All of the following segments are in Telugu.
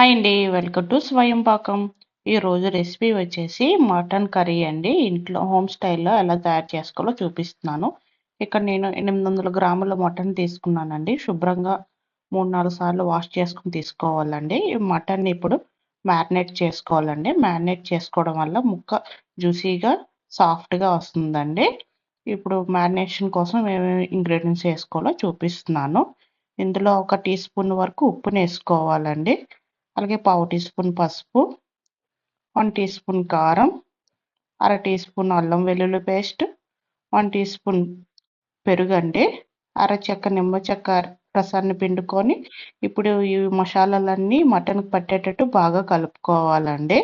హాయ్ అండి వెల్కమ్ టు స్వయం పాకం ఈరోజు రెసిపీ వచ్చేసి మటన్ కర్రీ అండి. ఇంట్లో హోమ్ స్టైల్లో ఎలా తయారు చేసుకోవాలో చూపిస్తున్నాను. ఇక్కడ నేను ఎనిమిది వందల గ్రాముల మటన్ తీసుకున్నానండి. శుభ్రంగా మూడు నాలుగు సార్లు వాష్ చేసుకుని తీసుకోవాలండి. ఈ మటన్ ఇప్పుడు మ్యారినేట్ చేసుకోవాలండి. మ్యారినేట్ చేసుకోవడం వల్ల ముక్క జ్యూసీగా సాఫ్ట్గా వస్తుందండి. ఇప్పుడు మ్యారినేషన్ కోసం ఏమేమి ఇంగ్రీడియంట్స్ వేసుకోవాలో చూపిస్తున్నాను. ఇందులో ఒక టీ స్పూన్ వరకు ఉప్పుని వేసుకోవాలండి. అలాగే పావు టీ స్పూన్ పసుపు వన్ టీ స్పూన్ కారం అర టీ స్పూన్ అల్లం వెల్లుల్లి పేస్ట్ వన్ టీ స్పూన్ పెరుగండి అర చెక్క నిమ్మ చెక్క రసాన్ని పిండుకొని ఇప్పుడు ఈ మసాలాలన్నీ మటన్కి పట్టేటట్టు బాగా కలుపుకోవాలండి.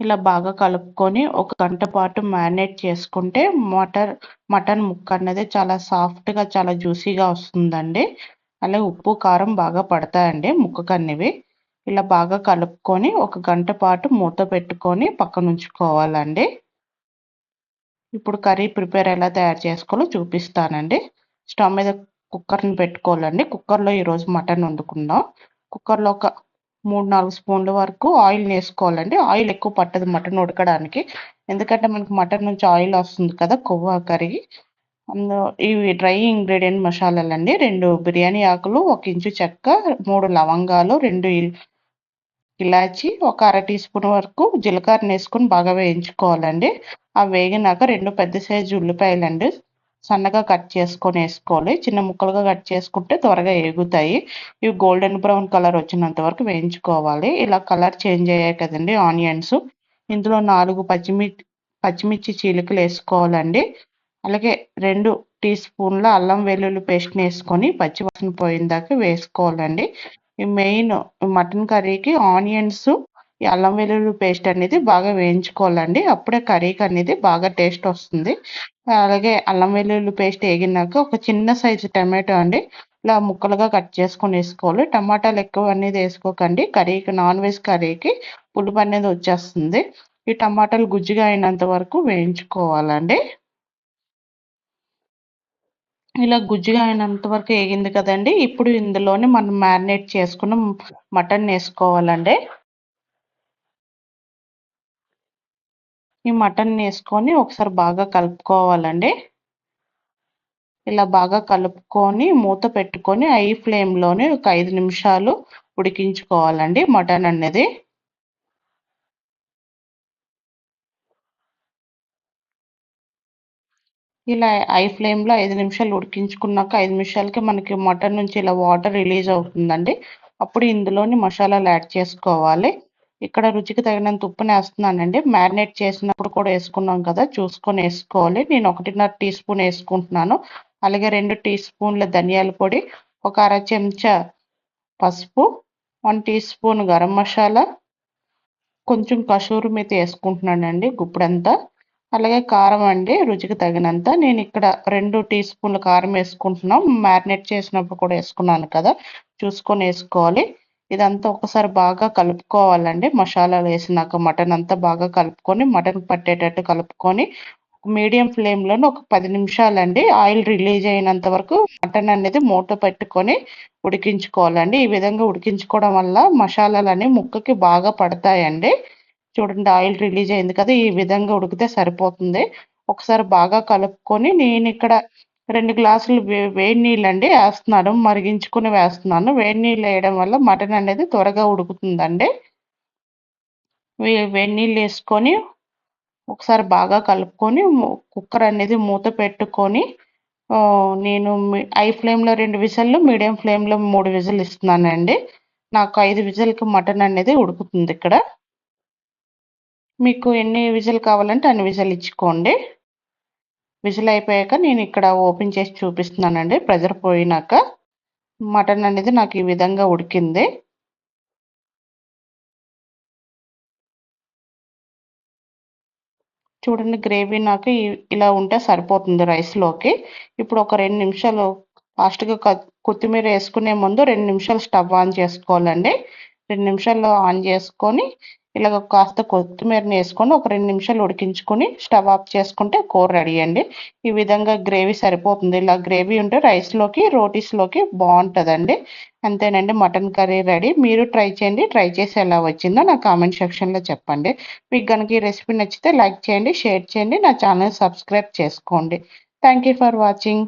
ఇలా బాగా కలుపుకొని ఒక గంట పాటు మ్యారినేట్ చేసుకుంటే మటన్ మటన్ ముక్క అనేది చాలా సాఫ్ట్గా చాలా జ్యూసీగా వస్తుందండి. అలాగే ఉప్పు కారం బాగా పడతాయండి ముక్కకు అన్నివి ఇలా బాగా కలుపుకొని ఒక గంట పాటు మూత పెట్టుకొని పక్కన ఉంచుకోవాలండి. ఇప్పుడు కర్రీ ప్రిపేర్ ఎలా తయారు చేసుకోవాలో చూపిస్తానండి. స్టవ్ మీద కుక్కర్ని పెట్టుకోవాలండి. కుక్కర్లో ఈరోజు మటన్ వండుకుందాం. కుక్కర్లో ఒక మూడు నాలుగు స్పూన్ల వరకు ఆయిల్ వేసుకోవాలండి. ఆయిల్ ఎక్కువ పట్టదు మటన్ ఉడకడానికి. ఎందుకంటే మనకి మటన్ నుంచి ఆయిల్ వస్తుంది కదా కొవ్వు కరిగి అందులో ఇవి డ్రై ఇంగ్రీడియంట్ మసాలాలు అండి. రెండు బిర్యానీ ఆకులు ఒక ఇంచు చెక్క మూడు లవంగాలు రెండు ఇలాచి ఒక అర టీ స్పూన్ వరకు జీలకర్ర వేసుకొని బాగా వేయించుకోవాలండి. ఆ వేగినాక రెండు పెద్ద సైజు ఉల్లిపాయలు అండి సన్నగా కట్ చేసుకొని వేసుకోవాలి. చిన్న ముక్కలుగా కట్ చేసుకుంటే త్వరగా ఎగుతాయి ఇవి గోల్డెన్ బ్రౌన్ కలర్ వచ్చినంత వరకు వేయించుకోవాలి. ఇలా కలర్ చేంజ్ అయ్యాయి కదండి ఆనియన్స్. ఇందులో నాలుగు పచ్చిమిర్చి పచ్చిమిర్చి చీలికలు వేసుకోవాలండి. అలాగే రెండు టీ స్పూన్ల అల్లం వెల్లుల్లి పేస్ట్ని వేసుకొని పచ్చివాసన పోయిందాక వేసుకోవాలండి. ఈ మెయిన్ మటన్ కర్రీకి ఆనియన్స్ ఈ అల్లం వెల్లుల్లి పేస్ట్ అనేది బాగా వేయించుకోవాలండి. అప్పుడే కర్రీకి అనేది బాగా టేస్ట్ వస్తుంది. అలాగే అల్లం వెల్లుల్లి పేస్ట్ వేగినాక ఒక చిన్న సైజు టమాటో అండి ఇలా ముక్కలుగా కట్ చేసుకొని వేసుకోవాలి. టమాటాలు ఎక్కువ అనేది వేసుకోకండి. కర్రీకి నాన్ వెజ్ కర్రీకి పులుపు అనేది వచ్చేస్తుంది. ఈ టమాటాలు గుజ్జుగా అయినంత వరకు వేయించుకోవాలండి. ఇలా గుజ్జుగా అయినంత వరకు వేగింది కదండి. ఇప్పుడు ఇందులోనే మనం మ్యారినేట్ చేసుకున్న మటన్ వేసుకోవాలండి. ఈ మటన్ వేసుకొని ఒకసారి బాగా కలుపుకోవాలండి. ఇలా బాగా కలుపుకొని మూత పెట్టుకొని ఐ ఫ్లేమ్లోనే ఒక ఐదు నిమిషాలు ఉడికించుకోవాలండి మటన్ అనేది. ఇలా ఐ ఫ్లేమ్లో ఐదు నిమిషాలు ఉడికించుకున్నాక ఐదు నిమిషాలకి మనకి మటన్ నుంచి ఇలా వాటర్ రిలీజ్ అవుతుందండి. అప్పుడు ఇందులోని మసాలాలు యాడ్ చేసుకోవాలి. ఇక్కడ రుచికి తగినంత ఉప్పుని వేస్తున్నానండి మ్యారినేట్ చేసినప్పుడు కూడా వేసుకున్నాం కదా చూసుకొని వేసుకోవాలి. నేను ఒకటిన్నర టీ స్పూన్ వేసుకుంటున్నాను. అలాగే రెండు టీ స్పూన్ల ధనియాల పొడి ఒక అర చెంచా పసుపు one teaspoon garam masala కొంచెం కసూరు మీద వేసుకుంటున్నానండి గుప్పుడంతా. అలాగే కారం అండి రుచికి తగినంత. నేను ఇక్కడ రెండు టీ స్పూన్ల కారం వేసుకుంటున్నాం. మ్యారినేట్ చేసినప్పుడు కూడా వేసుకున్నాను కదా చూసుకొని వేసుకోవాలి. ఇదంతా ఒకసారి బాగా కలుపుకోవాలండి. మసాలాలు వేసినాక మటన్ అంతా బాగా కలుపుకొని మటన్ పట్టేటట్టు కలుపుకొని మీడియం ఫ్లేమ్లోనే ఒక పది నిమిషాలండి. ఆయిల్ రిలీజ్ అయినంత వరకు మటన్ అనేది మూట పెట్టుకొని ఉడికించుకోవాలండి. ఈ విధంగా ఉడికించుకోవడం వల్ల మసాలాలు అనేవి ముక్కకి బాగా పడతాయండి. చూడండి ఆయిల్ రిలీజ్ అయింది కదా ఈ విధంగా ఉడికితే సరిపోతుంది. ఒకసారి బాగా కలుపుకొని నేను ఇక్కడ రెండు గ్లాసులు వే వేడి నీళ్ళు అండి వేస్తున్నాను మరిగించుకుని వేస్తున్నాను. వేడి నీళ్ళు వేయడం వల్ల మటన్ అనేది త్వరగా ఉడుకుతుందండి. వేడి నీళ్ళు వేసుకొని ఒకసారి బాగా కలుపుకొని కుక్కర్ అనేది మూత పెట్టుకొని నేను ఐ ఫ్లేమ్లో రెండు విజల్లు మీడియం ఫ్లేమ్లో మూడు విజిల్ ఇస్తున్నానండి. నాకు ఐదు విజిల్కి మటన్ అనేది ఉడుకుతుంది ఇక్కడ. మీకు ఎన్ని విజిల్ కావాలంటే అన్ని విజిల్ ఇచ్చుకోండి. విజిల్ అయిపోయాక నేను ఇక్కడ ఓపెన్ చేసి చూపిస్తున్నానండి. ప్రెజర్ పోయినాక మటన్ అనేది నాకు ఈ విధంగా ఉడికింది. చూడండి గ్రేవీ నాకు ఇలా ఉంటే సరిపోతుంది రైస్లోకి. ఇప్పుడు ఒక రెండు నిమిషాలు ఫాస్ట్గా కొత్తిమీర వేసుకునే ముందు రెండు నిమిషాలు స్టవ్ ఆన్ చేసుకోవాలండి. రెండు నిమిషాల్లో ఆన్ చేసుకొని ఇలాగ కాస్త కొత్తిమీరని వేసుకొని ఒక రెండు నిమిషాలు ఉడికించుకొని స్టవ్ ఆఫ్ చేసుకుంటే కూర రెడీ అండి. ఈ విధంగా గ్రేవీ సరిపోతుంది. ఇలా గ్రేవీ ఉంటే రైస్లోకి రోటీస్లోకి బాగుంటుందండి. అంతేనండి మటన్ కర్రీ రెడీ. మీరు ట్రై చేయండి. ట్రై చేసి ఎలా వచ్చిందో నా కామెంట్ సెక్షన్లో చెప్పండి. మీకు కనుక ఈ రెసిపీ నచ్చితే లైక్ చేయండి షేర్ చేయండి నా ఛానల్ సబ్స్క్రైబ్ చేసుకోండి. Thank you for watching